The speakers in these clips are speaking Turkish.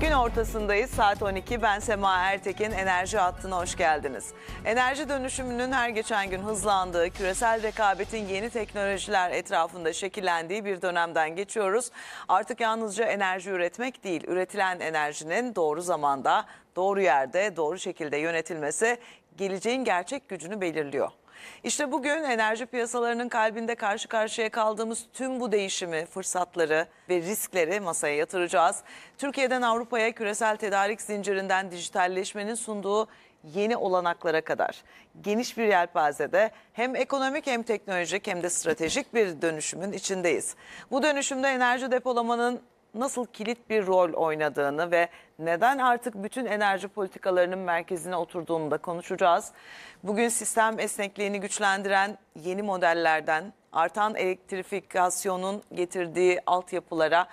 Gün ortasındayız. Saat 12. Ben Sema Ertekin. Enerji hattına hoş geldiniz. Enerji dönüşümünün her geçen gün hızlandığı, küresel rekabetin yeni teknolojiler etrafında şekillendiği bir dönemden geçiyoruz. Artık yalnızca enerji üretmek değil, üretilen enerjinin doğru zamanda, doğru yerde, doğru şekilde yönetilmesi geleceğin gerçek gücünü belirliyor. İşte bugün enerji piyasalarının kalbinde karşı karşıya kaldığımız tüm bu değişimi, fırsatları ve riskleri masaya yatıracağız. Türkiye'den Avrupa'ya küresel tedarik zincirinden dijitalleşmenin sunduğu yeni olanaklara kadar geniş bir yelpazede hem ekonomik hem teknolojik hem de stratejik bir dönüşümün içindeyiz. Bu dönüşümde enerji depolamanın nasıl kilit bir rol oynadığını ve neden artık bütün enerji politikalarının merkezine oturduğunu da konuşacağız. Bugün sistem esnekliğini güçlendiren yeni modellerden artan elektrifikasyonun getirdiği altyapılara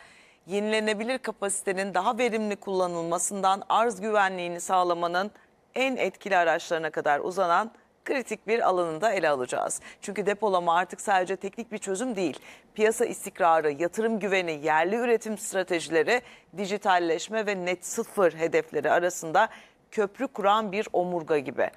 yenilenebilir kapasitenin daha verimli kullanılmasından arz güvenliğini sağlamanın en etkili araçlarına kadar uzanan kritik bir alanında ele alacağız. Çünkü depolama artık sadece teknik bir çözüm değil. Piyasa istikrarı, yatırım güveni, yerli üretim stratejileri, dijitalleşme ve net sıfır hedefleri arasında köprü kuran bir omurga gibi.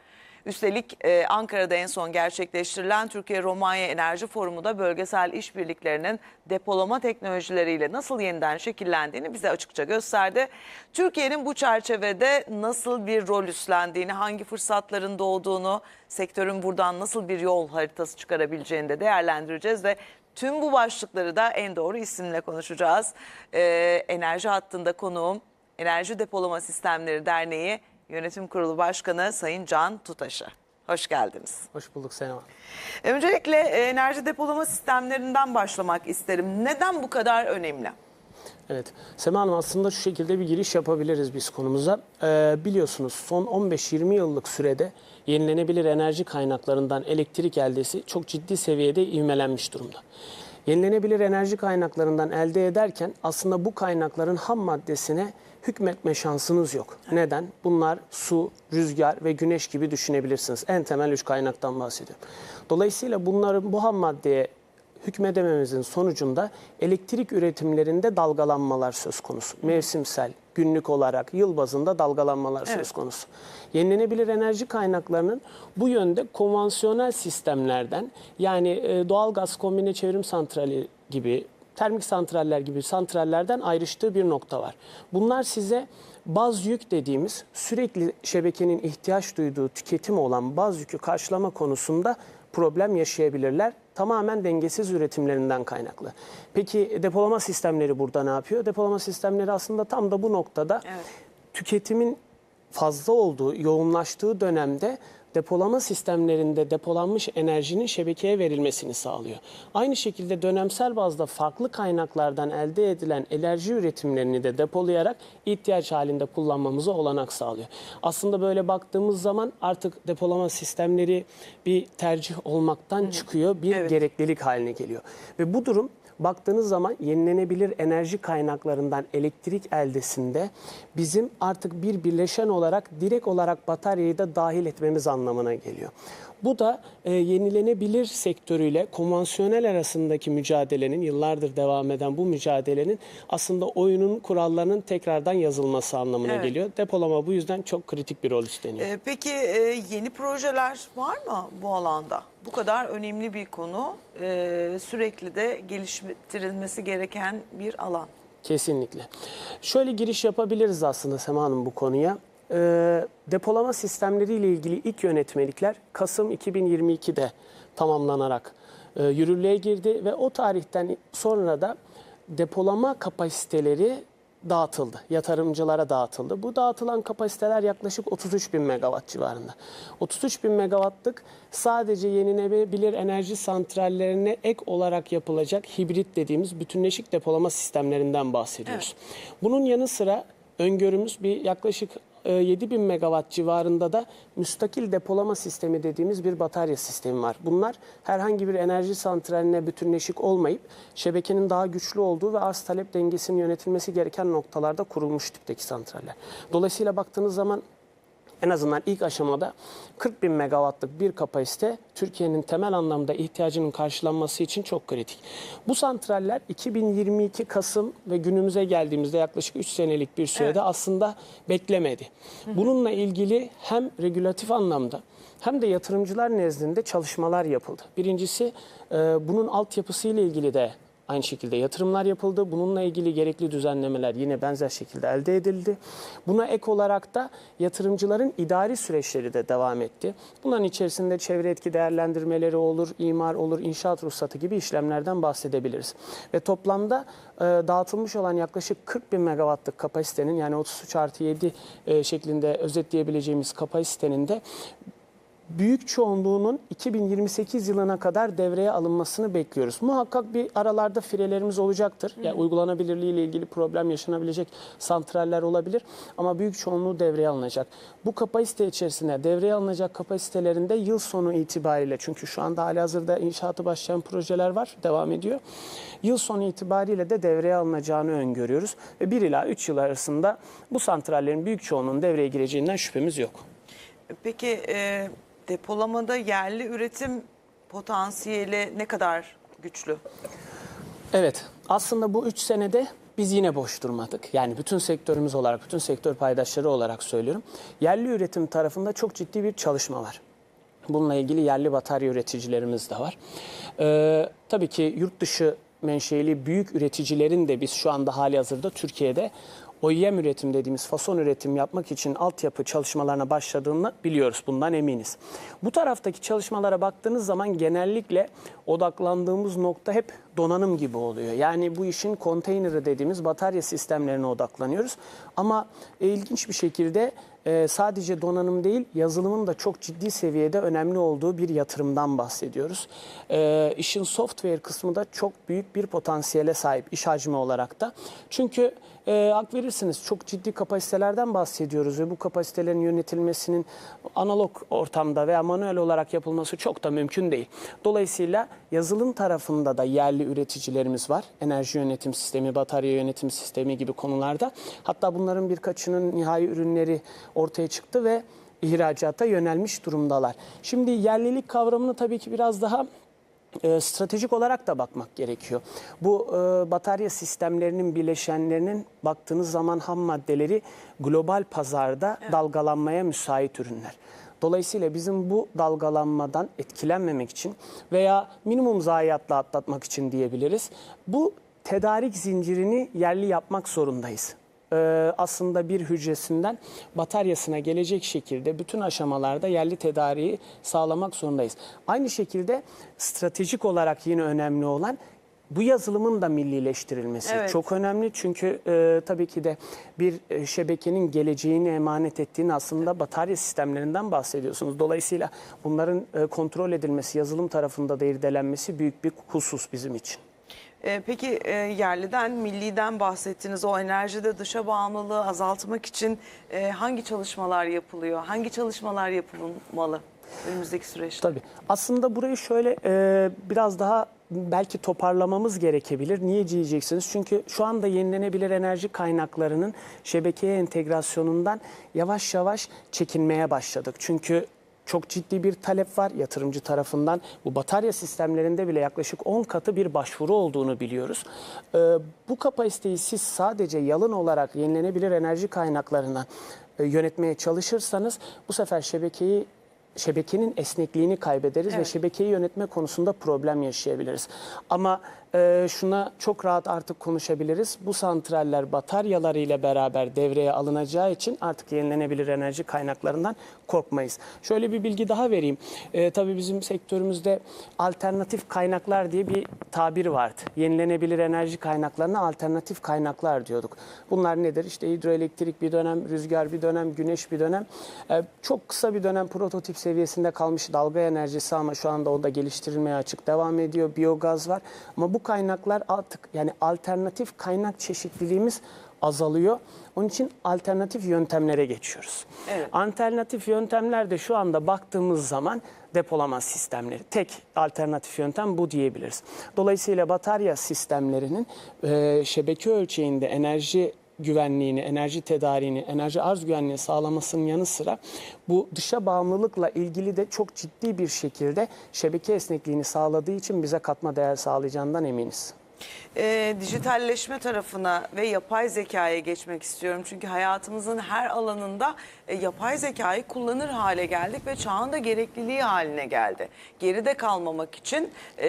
Üstelik e, Ankara'da en son gerçekleştirilen Türkiye-Romanya Enerji Forumu da bölgesel işbirliklerinin depolama teknolojileriyle nasıl yeniden şekillendiğini bize açıkça gösterdi. Türkiye'nin bu çerçevede nasıl bir rol üstlendiğini, hangi fırsatların doğduğunu, sektörün buradan nasıl bir yol haritası çıkarabileceğini de değerlendireceğiz ve tüm bu başlıkları da en doğru isimle konuşacağız. E, enerji hattında konuğum Enerji Depolama Sistemleri Derneği Yönetim Kurulu Başkanı Sayın Can Tutaş'a. Hoş geldiniz. Hoş bulduk Sena. Öncelikle e, enerji depolama sistemlerinden başlamak isterim. Neden bu kadar önemli? Evet. Sema Hanım aslında şu şekilde bir giriş yapabiliriz biz konumuza. Ee, biliyorsunuz son 15-20 yıllık sürede yenilenebilir enerji kaynaklarından elektrik eldesi çok ciddi seviyede ivmelenmiş durumda. Yenilenebilir enerji kaynaklarından elde ederken aslında bu kaynakların ham maddesine hükmetme şansınız yok. Neden? Bunlar su, rüzgar ve güneş gibi düşünebilirsiniz. En temel üç kaynaktan bahsediyorum. Dolayısıyla bunların bu ham maddeye hükmedememizin sonucunda elektrik üretimlerinde dalgalanmalar söz konusu. Mevsimsel, günlük olarak yıl bazında dalgalanmalar söz Evet. konusu. Yenilenebilir enerji kaynaklarının bu yönde konvansiyonel sistemlerden yani e, doğal gaz kombine çevrim santrali gibi termik santraller gibi santrallerden ayrıştığı bir nokta var. Bunlar size baz yük dediğimiz sürekli şebekenin ihtiyaç duyduğu tüketim olan baz yükü karşılama konusunda problem yaşayabilirler. Tamamen dengesiz üretimlerinden kaynaklı. Peki depolama sistemleri burada ne yapıyor? Depolama sistemleri aslında tam da bu noktada Evet. tüketimin fazla olduğu, yoğunlaştığı dönemde depolama sistemlerinde depolanmış enerjinin şebekeye verilmesini sağlıyor. Aynı şekilde dönemsel bazda farklı kaynaklardan elde edilen enerji üretimlerini de depolayarak ihtiyaç halinde kullanmamıza olanak sağlıyor. Aslında böyle baktığımız zaman artık depolama sistemleri bir tercih olmaktan çıkıyor, bir Evet. gereklilik haline geliyor. Ve bu durum baktığınız zaman yenilenebilir enerji kaynaklarından elektrik eldesinde bizim artık bir birleşen olarak direkt olarak bataryayı da dahil etmemiz anlamına geliyor. Bu da e, yenilenebilir sektörüyle konvansiyonel arasındaki mücadelenin yıllardır devam eden bu mücadelenin aslında oyunun kurallarının tekrardan yazılması anlamına Evet. geliyor. Depolama bu yüzden çok kritik bir rol üstleniyor. E, peki e, yeni projeler var mı bu alanda? Bu kadar önemli bir konu. E, sürekli de geliştirilmesi gereken bir alan. Kesinlikle. Şöyle giriş yapabiliriz aslında Sema Hanım bu konuya. Ee, depolama sistemleriyle ilgili ilk yönetmelikler Kasım 2022'de tamamlanarak e, yürürlüğe girdi ve o tarihten sonra da depolama kapasiteleri dağıtıldı. Yatırımcılara dağıtıldı. Bu dağıtılan kapasiteler yaklaşık 33 bin megawatt civarında. 33 bin megawattlık sadece yenilenebilir enerji santrallerine ek olarak yapılacak hibrit dediğimiz bütünleşik depolama sistemlerinden bahsediyoruz. Bunun yanı sıra öngörümüz bir yaklaşık e, 7 bin megawatt civarında da müstakil depolama sistemi dediğimiz bir batarya sistemi var. Bunlar herhangi bir enerji santraline bütünleşik olmayıp şebekenin daha güçlü olduğu ve arz talep dengesinin yönetilmesi gereken noktalarda kurulmuş tipteki santraller. Dolayısıyla baktığınız zaman en azından ilk aşamada 40 bin megawattlık bir kapasite Türkiye'nin temel anlamda ihtiyacının karşılanması için çok kritik. Bu santraller 2022 Kasım ve günümüze geldiğimizde yaklaşık 3 senelik bir sürede Evet. aslında beklemedi. Bununla ilgili hem regülatif anlamda hem de yatırımcılar nezdinde çalışmalar yapıldı. Birincisi e, bunun altyapısı ile ilgili de aynı şekilde yatırımlar yapıldı. Bununla ilgili gerekli düzenlemeler yine benzer şekilde elde edildi. Buna ek olarak da yatırımcıların idari süreçleri de devam etti. Bunların içerisinde çevre etki değerlendirmeleri olur, imar olur, inşaat ruhsatı gibi işlemlerden bahsedebiliriz. Ve toplamda e, dağıtılmış olan yaklaşık 40 bin megawattlık kapasitenin yani 33 artı 7 e, şeklinde özetleyebileceğimiz kapasitenin de büyük çoğunluğunun 2028 yılına kadar devreye alınmasını bekliyoruz. Muhakkak bir aralarda firelerimiz olacaktır. Yani uygulanabilirliği ile ilgili problem yaşanabilecek santraller olabilir ama büyük çoğunluğu devreye alınacak. Bu kapasite içerisinde devreye alınacak kapasitelerinde yıl sonu itibariyle çünkü şu anda halihazırda inşaatı başlayan projeler var, devam ediyor. Yıl sonu itibariyle de devreye alınacağını öngörüyoruz ve 1 ila 3 yıl arasında bu santrallerin büyük çoğunluğunun devreye gireceğinden şüphemiz yok. Peki e, depolamada yerli üretim potansiyeli ne kadar güçlü? Evet, aslında bu 3 senede biz yine boş durmadık. Yani bütün sektörümüz olarak, bütün sektör paydaşları olarak söylüyorum. Yerli üretim tarafında çok ciddi bir çalışma var. Bununla ilgili yerli batarya üreticilerimiz de var. Ee, tabii ki yurt dışı menşeli büyük üreticilerin de biz şu anda hali hazırda Türkiye'de OEM üretim dediğimiz fason üretim yapmak için altyapı çalışmalarına başladığını biliyoruz. Bundan eminiz. Bu taraftaki çalışmalara baktığınız zaman genellikle odaklandığımız nokta hep donanım gibi oluyor. Yani bu işin konteyneri dediğimiz batarya sistemlerine odaklanıyoruz. Ama e, ilginç bir şekilde e, sadece donanım değil yazılımın da çok ciddi seviyede önemli olduğu bir yatırımdan bahsediyoruz. E, işin software kısmı da çok büyük bir potansiyele sahip iş hacmi olarak da. Çünkü e, hak verirsiniz çok ciddi kapasitelerden bahsediyoruz ve bu kapasitelerin yönetilmesinin analog ortamda veya manuel olarak yapılması çok da mümkün değil. Dolayısıyla yazılım tarafında da yerli üreticilerimiz var. Enerji yönetim sistemi, batarya yönetim sistemi gibi konularda. Hatta bunların birkaçının nihai ürünleri ortaya çıktı ve ihracata yönelmiş durumdalar. Şimdi yerlilik kavramını tabii ki biraz daha e, stratejik olarak da bakmak gerekiyor. Bu e, batarya sistemlerinin bileşenlerinin baktığınız zaman ham maddeleri global pazarda dalgalanmaya müsait ürünler. Dolayısıyla bizim bu dalgalanmadan etkilenmemek için veya minimum zayiatla atlatmak için diyebiliriz. Bu tedarik zincirini yerli yapmak zorundayız e, aslında bir hücresinden bataryasına gelecek şekilde bütün aşamalarda yerli tedariği sağlamak zorundayız. Aynı şekilde stratejik olarak yine önemli olan bu yazılımın da millileştirilmesi Evet. çok önemli. Çünkü e, tabii ki de bir e, şebekenin geleceğini emanet ettiğini aslında batarya sistemlerinden bahsediyorsunuz. Dolayısıyla bunların e, kontrol edilmesi, yazılım tarafında da irdelenmesi büyük bir husus bizim için. E, peki e, yerliden, milliden bahsettiniz. O enerjide dışa bağımlılığı azaltmak için e, hangi çalışmalar yapılıyor? Hangi çalışmalar yapılmalı önümüzdeki süreçte? Tabii. Aslında burayı şöyle e, biraz daha belki toparlamamız gerekebilir. Niye diyeceksiniz? Çünkü şu anda yenilenebilir enerji kaynaklarının şebekeye entegrasyonundan yavaş yavaş çekinmeye başladık. Çünkü çok ciddi bir talep var yatırımcı tarafından. Bu batarya sistemlerinde bile yaklaşık 10 katı bir başvuru olduğunu biliyoruz. Ee, bu kapasiteyi siz sadece yalın olarak yenilenebilir enerji kaynaklarına e, yönetmeye çalışırsanız bu sefer şebekeyi şebekenin esnekliğini kaybederiz ve Evet. şebekeyi yönetme konusunda problem yaşayabiliriz. Ama e, şuna çok rahat artık konuşabiliriz. Bu santraller bataryaları ile beraber devreye alınacağı için artık yenilenebilir enerji kaynaklarından korkmayız. Şöyle bir bilgi daha vereyim. E, tabii bizim sektörümüzde alternatif kaynaklar diye bir tabir vardı. Yenilenebilir enerji kaynaklarına alternatif kaynaklar diyorduk. Bunlar nedir? İşte hidroelektrik bir dönem, rüzgar bir dönem, güneş bir dönem. E, çok kısa bir dönem prototip seviyesinde kalmış dalga enerjisi ama şu anda o da geliştirilmeye açık devam ediyor. Biyogaz var. Ama bu kaynaklar artık yani alternatif kaynak çeşitliliğimiz azalıyor. Onun için alternatif yöntemlere geçiyoruz. Evet. Alternatif yöntemler de şu anda baktığımız zaman depolama sistemleri. Tek alternatif yöntem bu diyebiliriz. Dolayısıyla batarya sistemlerinin e, şebeke ölçeğinde enerji güvenliğini, enerji tedariğini, enerji arz güvenliğini sağlamasının yanı sıra bu dışa bağımlılıkla ilgili de çok ciddi bir şekilde şebeke esnekliğini sağladığı için bize katma değer sağlayacağından eminiz. Ee, dijitalleşme tarafına ve yapay zekaya geçmek istiyorum. Çünkü hayatımızın her alanında e, yapay zekayı kullanır hale geldik ve çağın da gerekliliği haline geldi. Geride kalmamak için e,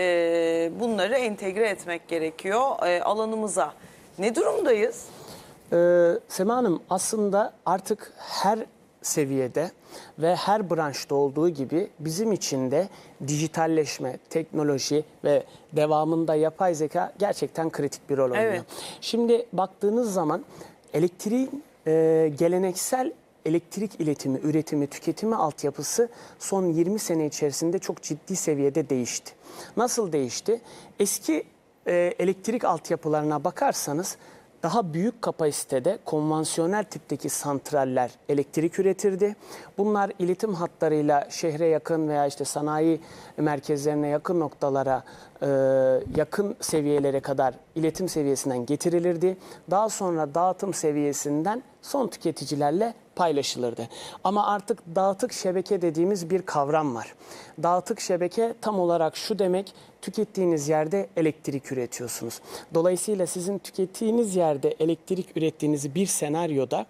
bunları entegre etmek gerekiyor e, alanımıza. Ne durumdayız? Ee, Sema Hanım aslında artık her seviyede ve her branşta olduğu gibi bizim için de dijitalleşme, teknoloji ve devamında yapay zeka gerçekten kritik bir rol oynuyor. Evet. Şimdi baktığınız zaman elektriğin e, geleneksel elektrik iletimi, üretimi, tüketimi altyapısı son 20 sene içerisinde çok ciddi seviyede değişti. Nasıl değişti? Eski e, elektrik altyapılarına bakarsanız daha büyük kapasitede konvansiyonel tipteki santraller elektrik üretirdi. Bunlar iletim hatlarıyla şehre yakın veya işte sanayi merkezlerine yakın noktalara e, yakın seviyelere kadar iletim seviyesinden getirilirdi. Daha sonra dağıtım seviyesinden son tüketicilerle paylaşılırdı. Ama artık dağıtık şebeke dediğimiz bir kavram var. Dağıtık şebeke tam olarak şu demek, tükettiğiniz yerde elektrik üretiyorsunuz. Dolayısıyla sizin tükettiğiniz yerde elektrik ürettiğiniz bir senaryoda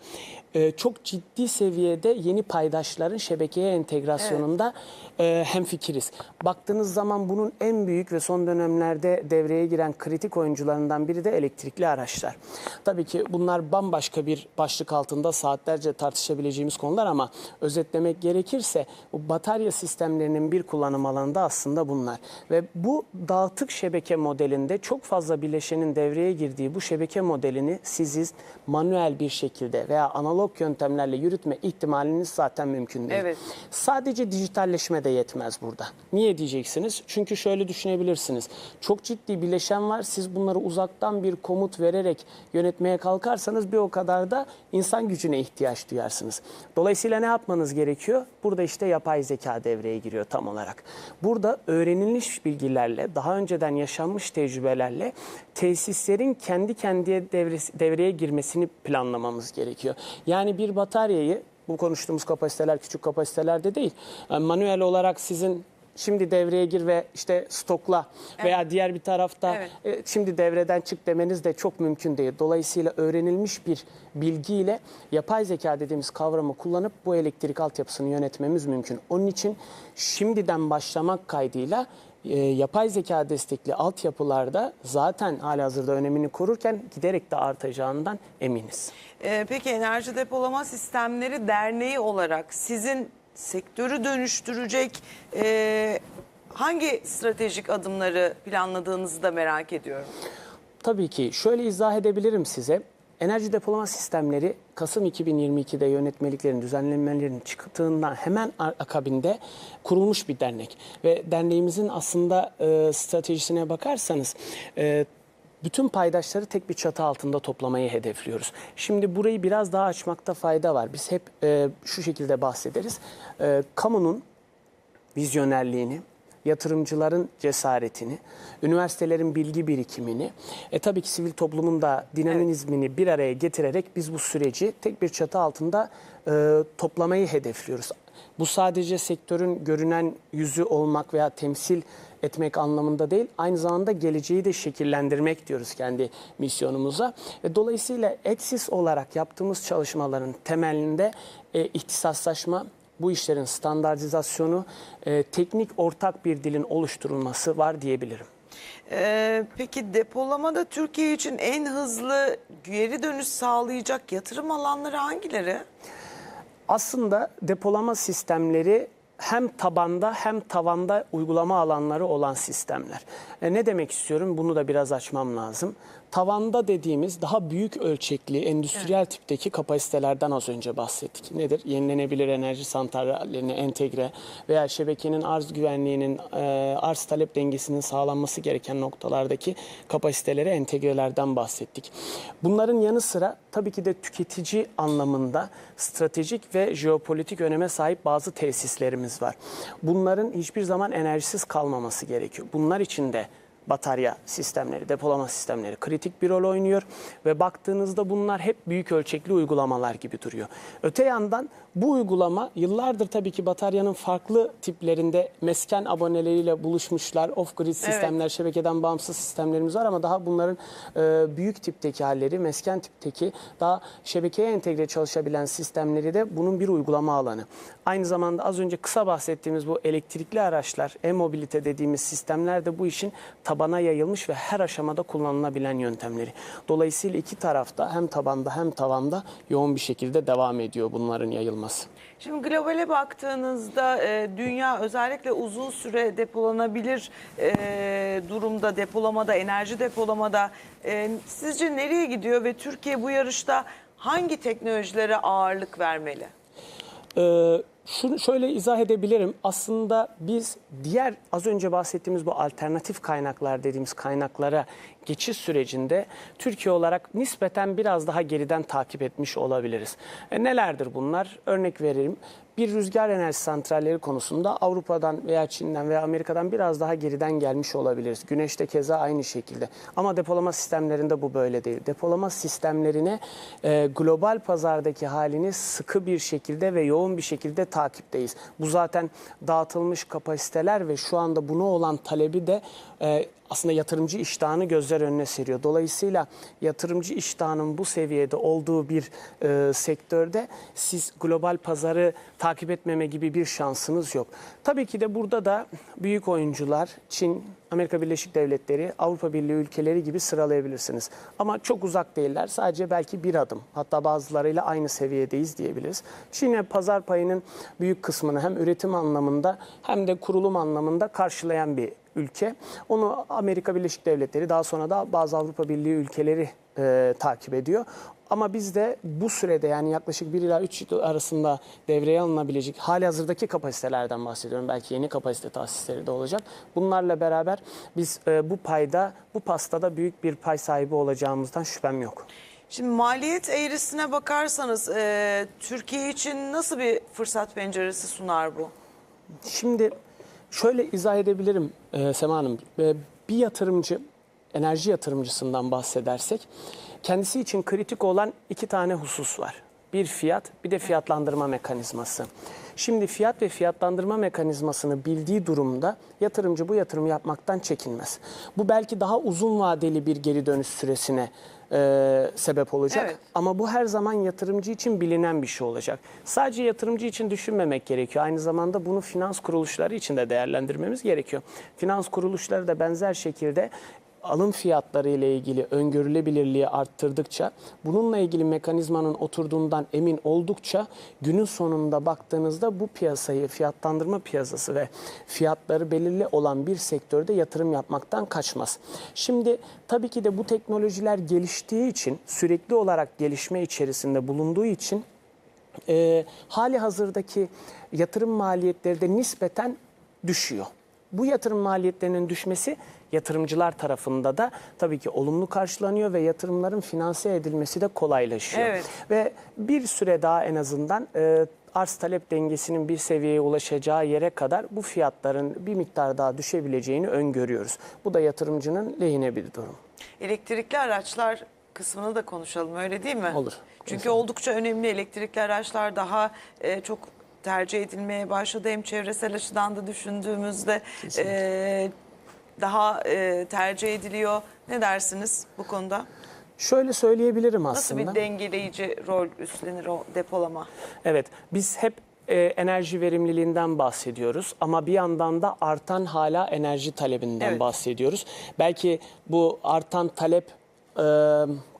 e, çok ciddi seviyede yeni paydaşların şebekeye entegrasyonunda e, hemfikiriz. Baktığınız zaman bunun en büyük ve son dönemlerde devreye giren kritik oyuncularından biri de elektrikli araçlar. Tabii ki bunlar bambaşka bir başlık altında saatlerce tartışabileceğimiz konular ama özetlemek gerekirse bu batarya sistemlerinin bir kullanım alanı da aslında bunlar. Ve bu dağıtık şebeke modelinde çok fazla bileşenin devreye girdiği bu şebeke modelini siz manuel bir şekilde veya analog yöntemlerle yürütme ihtimaliniz zaten mümkün değil. Evet. Sadece dijitalleşme de yetmez burada. Niye diyeceksiniz? Çünkü şöyle düşünebilirsiniz. Çok ciddi bileşen var. Siz bunları uzaktan bir komut vererek yönetmeye kalkarsanız bir o kadar da insan gücüne ihtiyaç duyarsınız. Dolayısıyla ne yapmanız gerekiyor? Burada işte yapay zeka devreye giriyor tam olarak. Burada öğrenilmiş bilgilerle, daha önceden yaşanmış tecrübelerle tesislerin kendi kendiye devresi- devreye girmesini planlamamız gerekiyor. Yani bir bataryayı bu konuştuğumuz kapasiteler küçük kapasitelerde değil. Yani manuel olarak sizin şimdi devreye gir ve işte stokla veya diğer bir tarafta Evet. e, şimdi devreden çık demeniz de çok mümkün değil. Dolayısıyla öğrenilmiş bir bilgiyle yapay zeka dediğimiz kavramı kullanıp bu elektrik altyapısını yönetmemiz mümkün. Onun için şimdiden başlamak kaydıyla e, yapay zeka destekli altyapılarda zaten halihazırda önemini korurken giderek de artacağından eminiz. Ee, peki Enerji Depolama Sistemleri Derneği olarak sizin sektörü dönüştürecek e, hangi stratejik adımları planladığınızı da merak ediyorum. Tabii ki şöyle izah edebilirim size. Enerji depolama sistemleri Kasım 2022'de yönetmeliklerin, düzenlemelerinin çıktığından hemen akabinde kurulmuş bir dernek. Ve derneğimizin aslında e, stratejisine bakarsanız e, bütün paydaşları tek bir çatı altında toplamayı hedefliyoruz. Şimdi burayı biraz daha açmakta fayda var. Biz hep e, şu şekilde bahsederiz. E, kamunun vizyonerliğini, yatırımcıların cesaretini, üniversitelerin bilgi birikimini, e tabii ki sivil toplumun da dinamizmini bir araya getirerek biz bu süreci tek bir çatı altında e, toplamayı hedefliyoruz. Bu sadece sektörün görünen yüzü olmak veya temsil etmek anlamında değil, aynı zamanda geleceği de şekillendirmek diyoruz kendi misyonumuza. Ve dolayısıyla eksis olarak yaptığımız çalışmaların temelinde e, ihtisaslaşma, bu işlerin standartizasyonu, e, teknik ortak bir dilin oluşturulması var diyebilirim. Ee, peki depolamada Türkiye için en hızlı geri dönüş sağlayacak yatırım alanları hangileri? Aslında depolama sistemleri hem tabanda hem tavanda uygulama alanları olan sistemler. E, ne demek istiyorum? Bunu da biraz açmam lazım. Tavanda dediğimiz daha büyük ölçekli endüstriyel tipteki kapasitelerden az önce bahsettik. Nedir? Yenilenebilir enerji santrallerine entegre veya şebekenin arz güvenliğinin, e, arz talep dengesinin sağlanması gereken noktalardaki kapasitelere entegrelerden bahsettik. Bunların yanı sıra tabii ki de tüketici anlamında stratejik ve jeopolitik öneme sahip bazı tesislerimiz var. Bunların hiçbir zaman enerjisiz kalmaması gerekiyor. Bunlar için de batarya sistemleri, depolama sistemleri kritik bir rol oynuyor ve baktığınızda bunlar hep büyük ölçekli uygulamalar gibi duruyor. Öte yandan bu uygulama yıllardır tabii ki bataryanın farklı tiplerinde mesken aboneleriyle buluşmuşlar. Off-grid sistemler, şebekeden bağımsız sistemlerimiz var ama daha bunların e, büyük tipteki halleri, mesken tipteki daha şebekeye entegre çalışabilen sistemleri de bunun bir uygulama alanı. Aynı zamanda az önce kısa bahsettiğimiz bu elektrikli araçlar, e-mobilite dediğimiz sistemler de bu işin tabana yayılmış ve her aşamada kullanılabilen yöntemleri. Dolayısıyla iki tarafta hem tabanda hem tavanda yoğun bir şekilde devam ediyor bunların yayılması. Şimdi globale baktığınızda e, dünya özellikle uzun süre depolanabilir e, durumda depolamada, enerji depolamada e, sizce nereye gidiyor ve Türkiye bu yarışta hangi teknolojilere ağırlık vermeli? Ee, şunu şöyle izah edebilirim. Aslında biz diğer az önce bahsettiğimiz bu alternatif kaynaklar dediğimiz kaynaklara geçiş sürecinde Türkiye olarak nispeten biraz daha geriden takip etmiş olabiliriz. E, nelerdir bunlar? Örnek vereyim. Bir rüzgar enerji santralleri konusunda Avrupa'dan veya Çin'den veya Amerika'dan biraz daha geriden gelmiş olabiliriz. Güneşte keza aynı şekilde. Ama depolama sistemlerinde bu böyle değil. Depolama sistemlerine e, global pazardaki halini sıkı bir şekilde ve yoğun bir şekilde takipteyiz. Bu zaten dağıtılmış kapasiteler ve şu anda buna olan talebi de e, aslında yatırımcı iştahını gözler önüne seriyor. Dolayısıyla yatırımcı iştahının bu seviyede olduğu bir e, sektörde siz global pazarı takip etmeme gibi bir şansınız yok. Tabii ki de burada da büyük oyuncular Çin, Amerika Birleşik Devletleri, Avrupa Birliği ülkeleri gibi sıralayabilirsiniz. Ama çok uzak değiller. Sadece belki bir adım. Hatta bazılarıyla aynı seviyedeyiz diyebiliriz. Çin'e pazar payının büyük kısmını hem üretim anlamında hem de kurulum anlamında karşılayan bir ülke. Onu Amerika Birleşik Devletleri daha sonra da bazı Avrupa Birliği ülkeleri e, takip ediyor. Ama biz de bu sürede yani yaklaşık 1 ila 3 yıl arasında devreye alınabilecek hali hazırdaki kapasitelerden bahsediyorum. Belki yeni kapasite tahsisleri de olacak. Bunlarla beraber biz e, bu payda, bu pastada büyük bir pay sahibi olacağımızdan şüphem yok. Şimdi maliyet eğrisine bakarsanız e, Türkiye için nasıl bir fırsat penceresi sunar bu? Şimdi şöyle izah edebilirim e, Sema Hanım. E, bir yatırımcı, enerji yatırımcısından bahsedersek kendisi için kritik olan iki tane husus var. Bir fiyat, bir de fiyatlandırma mekanizması. Şimdi fiyat ve fiyatlandırma mekanizmasını bildiği durumda yatırımcı bu yatırımı yapmaktan çekinmez. Bu belki daha uzun vadeli bir geri dönüş süresine e, sebep olacak. Evet. Ama bu her zaman yatırımcı için bilinen bir şey olacak. Sadece yatırımcı için düşünmemek gerekiyor. Aynı zamanda bunu finans kuruluşları için de değerlendirmemiz gerekiyor. Finans kuruluşları da benzer şekilde alım fiyatları ile ilgili öngörülebilirliği arttırdıkça, bununla ilgili mekanizmanın oturduğundan emin oldukça günün sonunda baktığınızda bu piyasayı, fiyatlandırma piyasası ve fiyatları belirli olan bir sektörde yatırım yapmaktan kaçmaz. Şimdi tabii ki de bu teknolojiler geliştiği için, sürekli olarak gelişme içerisinde bulunduğu için e, hali hazırdaki yatırım maliyetleri de nispeten düşüyor. Bu yatırım maliyetlerinin düşmesi yatırımcılar tarafında da tabii ki olumlu karşılanıyor ve yatırımların finanse edilmesi de kolaylaşıyor. Evet. Ve bir süre daha en azından e, arz talep dengesinin bir seviyeye ulaşacağı yere kadar bu fiyatların bir miktar daha düşebileceğini öngörüyoruz. Bu da yatırımcının lehine bir durum. Elektrikli araçlar kısmını da konuşalım öyle değil mi? Olur. Çünkü oldukça önemli elektrikli araçlar daha e, çok tercih edilmeye başladı. Hem çevresel açıdan da düşündüğümüzde e, daha e, tercih ediliyor. Ne dersiniz bu konuda? Şöyle söyleyebilirim Nasıl aslında. bir dengeleyici rol üstlenir o depolama? Evet, biz hep e, enerji verimliliğinden bahsediyoruz ama bir yandan da artan hala enerji talebinden Evet. bahsediyoruz. Belki bu artan talep e,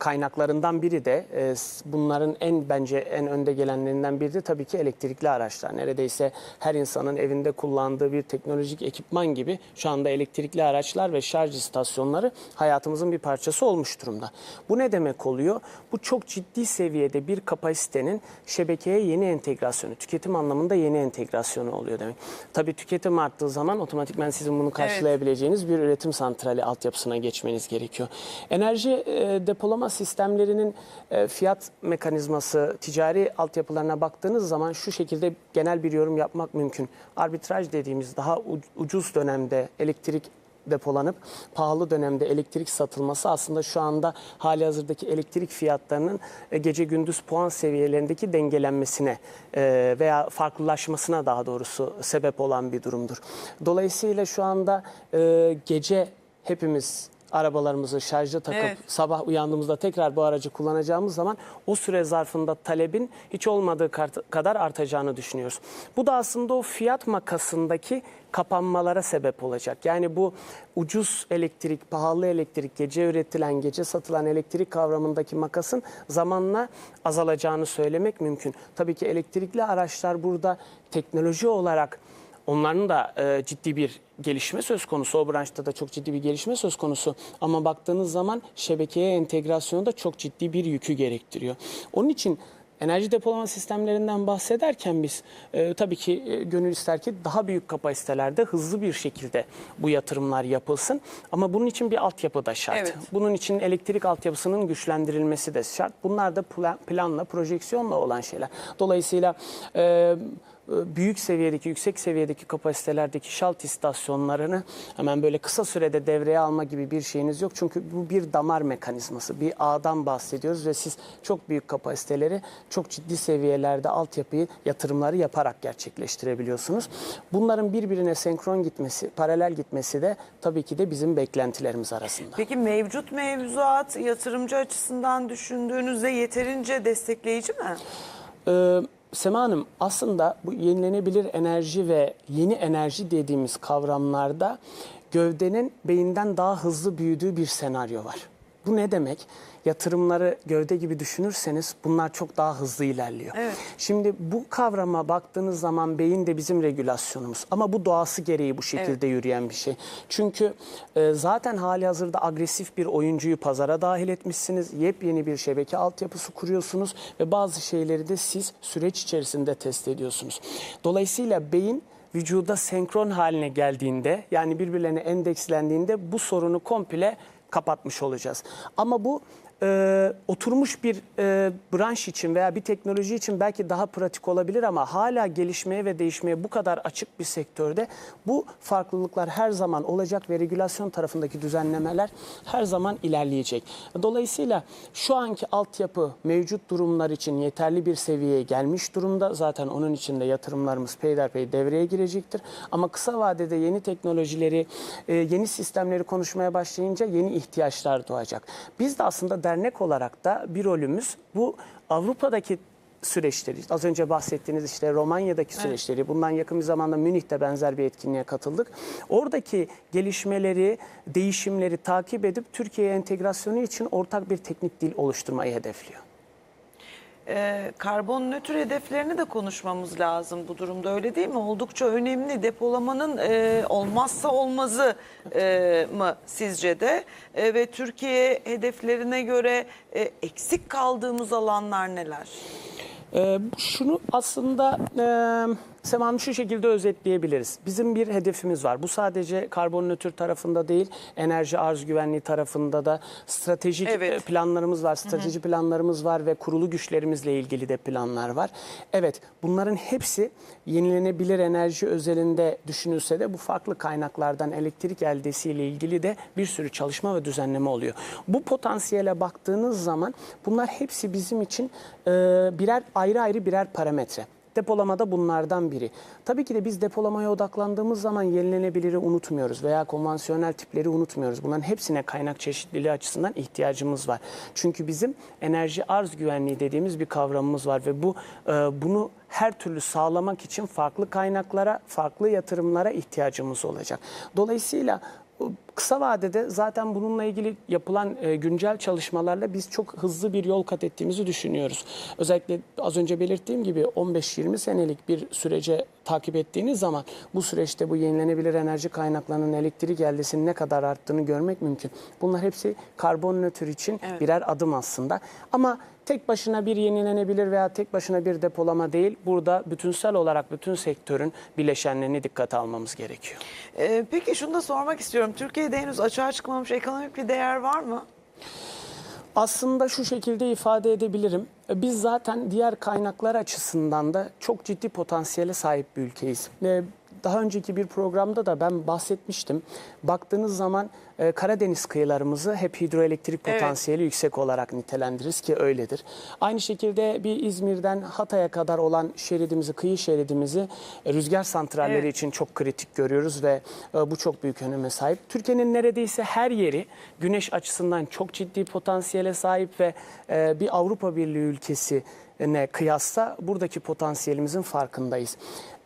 kaynaklarından biri de e, bunların en bence en önde gelenlerinden biri de tabii ki elektrikli araçlar. Neredeyse her insanın evinde kullandığı bir teknolojik ekipman gibi şu anda elektrikli araçlar ve şarj istasyonları hayatımızın bir parçası olmuş durumda. Bu ne demek oluyor? Bu çok ciddi seviyede bir kapasitenin şebekeye yeni entegrasyonu, tüketim anlamında yeni entegrasyonu oluyor demek. Tabii tüketim arttığı zaman otomatikman sizin bunu karşılayabileceğiniz bir üretim santrali altyapısına geçmeniz gerekiyor. Enerji e, depolama sistemlerinin e, fiyat mekanizması, ticari altyapılarına baktığınız zaman şu şekilde genel bir yorum yapmak mümkün. Arbitraj dediğimiz daha ucuz dönemde elektrik depolanıp pahalı dönemde elektrik satılması aslında şu anda hali hazırdaki elektrik fiyatlarının e, gece gündüz puan seviyelerindeki dengelenmesine e, veya farklılaşmasına daha doğrusu sebep olan bir durumdur. Dolayısıyla şu anda e, gece hepimiz arabalarımızı şarja takıp Evet. sabah uyandığımızda tekrar bu aracı kullanacağımız zaman o süre zarfında talebin hiç olmadığı kart- kadar artacağını düşünüyoruz. Bu da aslında o fiyat makasındaki kapanmalara sebep olacak. Yani bu ucuz elektrik, pahalı elektrik, gece üretilen, gece satılan elektrik kavramındaki makasın zamanla azalacağını söylemek mümkün. Tabii ki elektrikli araçlar burada teknoloji olarak Onların da e, ciddi bir gelişme söz konusu. O branşta da çok ciddi bir gelişme söz konusu. Ama baktığınız zaman şebekeye entegrasyonu da çok ciddi bir yükü gerektiriyor. Onun için enerji depolama sistemlerinden bahsederken biz e, tabii ki e, gönül ister ki daha büyük kapasitelerde hızlı bir şekilde bu yatırımlar yapılsın. Ama bunun için bir altyapı da şart. Evet. Bunun için elektrik altyapısının güçlendirilmesi de şart. Bunlar da plan- planla, projeksiyonla olan şeyler. Dolayısıyla e, büyük seviyedeki, yüksek seviyedeki kapasitelerdeki şalt istasyonlarını hemen böyle kısa sürede devreye alma gibi bir şeyiniz yok. Çünkü bu bir damar mekanizması, bir ağdan bahsediyoruz ve siz çok büyük kapasiteleri çok ciddi seviyelerde altyapıyı, yatırımları yaparak gerçekleştirebiliyorsunuz. Bunların birbirine senkron gitmesi, paralel gitmesi de tabii ki de bizim beklentilerimiz arasında. Peki mevcut mevzuat yatırımcı açısından düşündüğünüzde yeterince destekleyici mi? Ee, Sema Hanım aslında bu yenilenebilir enerji ve yeni enerji dediğimiz kavramlarda gövdenin beyinden daha hızlı büyüdüğü bir senaryo var. Bu ne demek? Yatırımları gövde gibi düşünürseniz bunlar çok daha hızlı ilerliyor. Evet. Şimdi bu kavrama baktığınız zaman beyin de bizim regülasyonumuz. Ama bu doğası gereği bu şekilde yürüyen bir şey. Çünkü e, zaten hali hazırda agresif bir oyuncuyu pazara dahil etmişsiniz. Yepyeni bir şebeke altyapısı kuruyorsunuz ve bazı şeyleri de siz süreç içerisinde test ediyorsunuz. Dolayısıyla beyin vücuda senkron haline geldiğinde yani birbirlerine endekslendiğinde bu sorunu komple kapatmış olacağız. Ama bu e, oturmuş bir e, branş için veya bir teknoloji için belki daha pratik olabilir ama hala gelişmeye ve değişmeye bu kadar açık bir sektörde bu farklılıklar her zaman olacak ve regülasyon tarafındaki düzenlemeler her zaman ilerleyecek. Dolayısıyla şu anki altyapı mevcut durumlar için yeterli bir seviyeye gelmiş durumda. Zaten onun için de yatırımlarımız peyderpey devreye girecektir. Ama kısa vadede yeni teknolojileri, e, yeni sistemleri konuşmaya başlayınca yeni ihtiyaçlar doğacak. Biz de aslında dernek olarak da bir rolümüz bu Avrupa'daki süreçleri, az önce bahsettiğiniz işte Romanya'daki süreçleri, bundan yakın bir zamanda Münih'te benzer bir etkinliğe katıldık. Oradaki gelişmeleri, değişimleri takip edip Türkiye'ye entegrasyonu için ortak bir teknik dil oluşturmayı hedefliyor. Ee, karbon nötr hedeflerini de konuşmamız lazım bu durumda öyle değil mi? Oldukça önemli depolamanın e, olmazsa olmazı e, mı sizce de? E, ve Türkiye hedeflerine göre e, eksik kaldığımız alanlar neler? Ee, şunu aslında e, Sema Hanım şu şekilde özetleyebiliriz. Bizim bir hedefimiz var. Bu sadece karbon nötr tarafında değil, enerji arz güvenliği tarafında da stratejik Evet. e, planlarımız var, strateji planlarımız var ve kurulu güçlerimizle ilgili de planlar var. Evet, bunların hepsi yenilenebilir enerji özelinde düşünülse de bu farklı kaynaklardan elektrik eldesiyle ilgili de bir sürü çalışma ve düzenleme oluyor. Bu potansiyele baktığınız zaman bunlar hepsi bizim için e, birer ayrı ayrı birer parametre. Depolamada bunlardan biri. Tabii ki de biz depolamaya odaklandığımız zaman yenilenebiliri unutmuyoruz veya konvansiyonel tipleri unutmuyoruz. Bunların hepsine kaynak çeşitliliği açısından ihtiyacımız var. Çünkü bizim enerji arz güvenliği dediğimiz bir kavramımız var ve bu e, bunu her türlü sağlamak için farklı kaynaklara, farklı yatırımlara ihtiyacımız olacak. Dolayısıyla kısa vadede zaten bununla ilgili yapılan e, güncel çalışmalarla biz çok hızlı bir yol kat ettiğimizi düşünüyoruz. Özellikle az önce belirttiğim gibi 15-20 senelik bir sürece takip ettiğiniz zaman bu süreçte bu yenilenebilir enerji kaynaklarının elektrik eldesinin ne kadar arttığını görmek mümkün. Bunlar hepsi karbon nötr için Evet. birer adım aslında. Ama tek başına bir yenilenebilir veya tek başına bir depolama değil. Burada bütünsel olarak bütün sektörün bileşenlerini dikkate almamız gerekiyor. Ee, peki şunu da sormak istiyorum. Türkiye'de henüz açığa çıkmamış ekonomik bir değer var mı? Aslında şu şekilde ifade edebilirim. Biz zaten diğer kaynaklar açısından da çok ciddi potansiyele sahip bir ülkeyiz. Daha önceki bir programda da ben bahsetmiştim. Baktığınız zaman e, Karadeniz kıyılarımızı hep hidroelektrik potansiyeli yüksek olarak nitelendiririz ki öyledir. Aynı şekilde bir İzmir'den Hatay'a kadar olan şeridimizi, kıyı şeridimizi e, rüzgar santralleri Evet. için çok kritik görüyoruz ve e, bu çok büyük öneme sahip. Türkiye'nin neredeyse her yeri güneş açısından çok ciddi potansiyele sahip ve e, bir Avrupa Birliği ülkesine kıyasla buradaki potansiyelimizin farkındayız.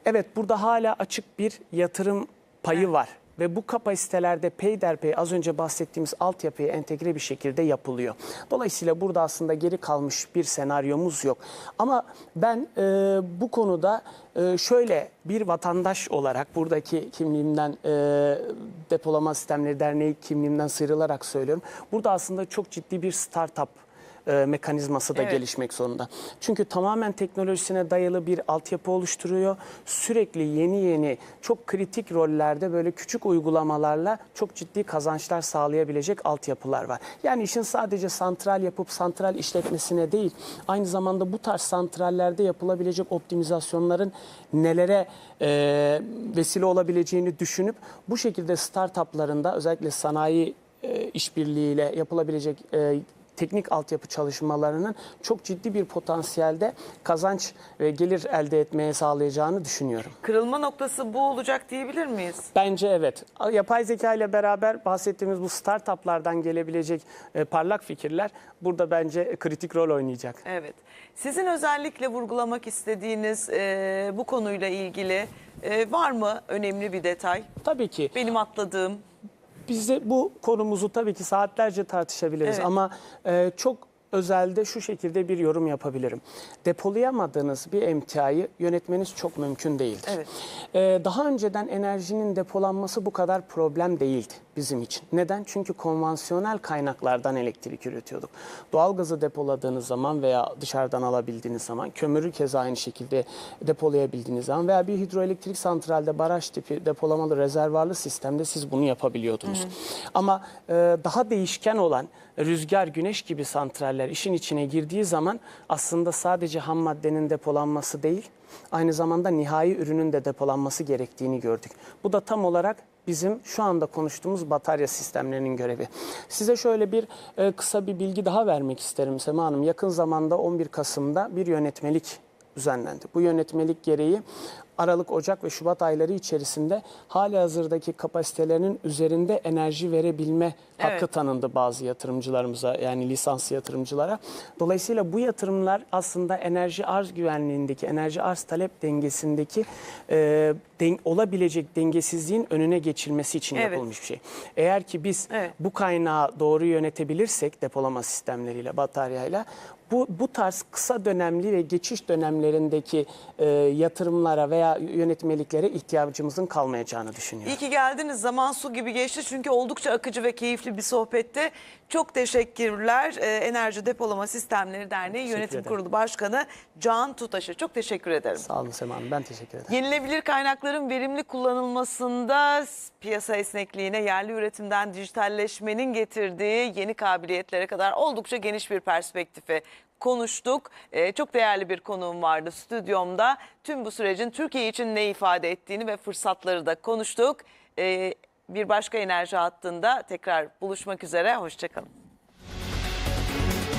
Evet burada hala açık bir yatırım payı var ve bu kapasitelerde peyderpey az önce bahsettiğimiz altyapıya entegre bir şekilde yapılıyor. Dolayısıyla burada aslında geri kalmış bir senaryomuz yok. Ama ben e, bu konuda e, şöyle bir vatandaş olarak buradaki kimliğimden e, depolama sistemleri derneği kimliğimden sıyrılarak söylüyorum. Burada aslında çok ciddi bir startup e, mekanizması da Evet. gelişmek zorunda. Çünkü tamamen teknolojisine dayalı bir altyapı oluşturuyor. Sürekli yeni yeni çok kritik rollerde böyle küçük uygulamalarla çok ciddi kazançlar sağlayabilecek altyapılar var. Yani işin sadece santral yapıp santral işletmesine değil, aynı zamanda bu tarz santrallerde yapılabilecek optimizasyonların nelere e, vesile olabileceğini düşünüp bu şekilde startuplarında özellikle sanayi e, işbirliğiyle yapılabilecek e, teknik altyapı çalışmalarının çok ciddi bir potansiyelde kazanç ve gelir elde etmeye sağlayacağını düşünüyorum. Kırılma noktası bu olacak diyebilir miyiz? Bence evet. Yapay zeka ile beraber bahsettiğimiz bu startuplardan gelebilecek e, parlak fikirler burada bence kritik rol oynayacak. Evet. Sizin özellikle vurgulamak istediğiniz e, bu konuyla ilgili e, var mı önemli bir detay? Tabii ki Benim atladığım. Biz de bu konumuzu tabii ki saatlerce tartışabiliriz Evet. ama e, çok özelde şu şekilde bir yorum yapabilirim. Depolayamadığınız bir emtiayı yönetmeniz çok mümkün değildir. Evet. E, daha önceden enerjinin depolanması bu kadar problem değildi bizim için. Neden? Çünkü konvansiyonel kaynaklardan elektrik üretiyorduk. Doğalgazı depoladığınız zaman veya dışarıdan alabildiğiniz zaman, kömürü keza aynı şekilde depolayabildiğiniz zaman veya bir hidroelektrik santralde baraj tipi depolamalı rezervarlı sistemde siz bunu yapabiliyordunuz. Ama e, daha değişken olan rüzgar, güneş gibi santraller işin içine girdiği zaman aslında sadece ham maddenin depolanması değil, aynı zamanda nihai ürünün de depolanması gerektiğini gördük. Bu da tam olarak bizim şu anda konuştuğumuz batarya sistemlerinin görevi. Size şöyle bir e, kısa bir bilgi daha vermek isterim Sema Hanım. Yakın zamanda 11 Kasım'da bir yönetmelik düzenlendi. Bu yönetmelik gereği Aralık, Ocak ve Şubat ayları içerisinde hali hazırdaki kapasitelerinin üzerinde enerji verebilme hakkı Evet. tanındı bazı yatırımcılarımıza yani lisans yatırımcılara. Dolayısıyla bu yatırımlar aslında enerji arz güvenliğindeki, enerji arz talep dengesindeki e, den- olabilecek dengesizliğin önüne geçilmesi için Evet. yapılmış bir şey. Eğer ki biz Evet. bu kaynağı doğru yönetebilirsek depolama sistemleriyle, bataryayla bu, bu tarz kısa dönemli ve geçiş dönemlerindeki e, yatırımlara veya yönetmeliklere ihtiyacımızın kalmayacağını düşünüyorum. İyi ki geldiniz. Zaman su gibi geçti çünkü oldukça akıcı ve keyifli bir sohbette. Çok teşekkürler. Ee, Enerji Depolama Sistemleri Derneği Teşekkür Yönetim ederim. Kurulu Başkanı Can Tutaş'a çok teşekkür ederim. Sağ olun Sema Hanım, ben teşekkür ederim. Yenilebilir kaynakların verimli kullanılmasında piyasa esnekliğine, yerli üretimden dijitalleşmenin getirdiği yeni kabiliyetlere kadar oldukça geniş bir perspektifi konuştuk. Ee, çok değerli bir konuğum vardı stüdyomda. Tüm bu sürecin Türkiye için ne ifade ettiğini ve fırsatları da konuştuk. Ee, bir başka enerji hattında tekrar buluşmak üzere. Hoşçakalın.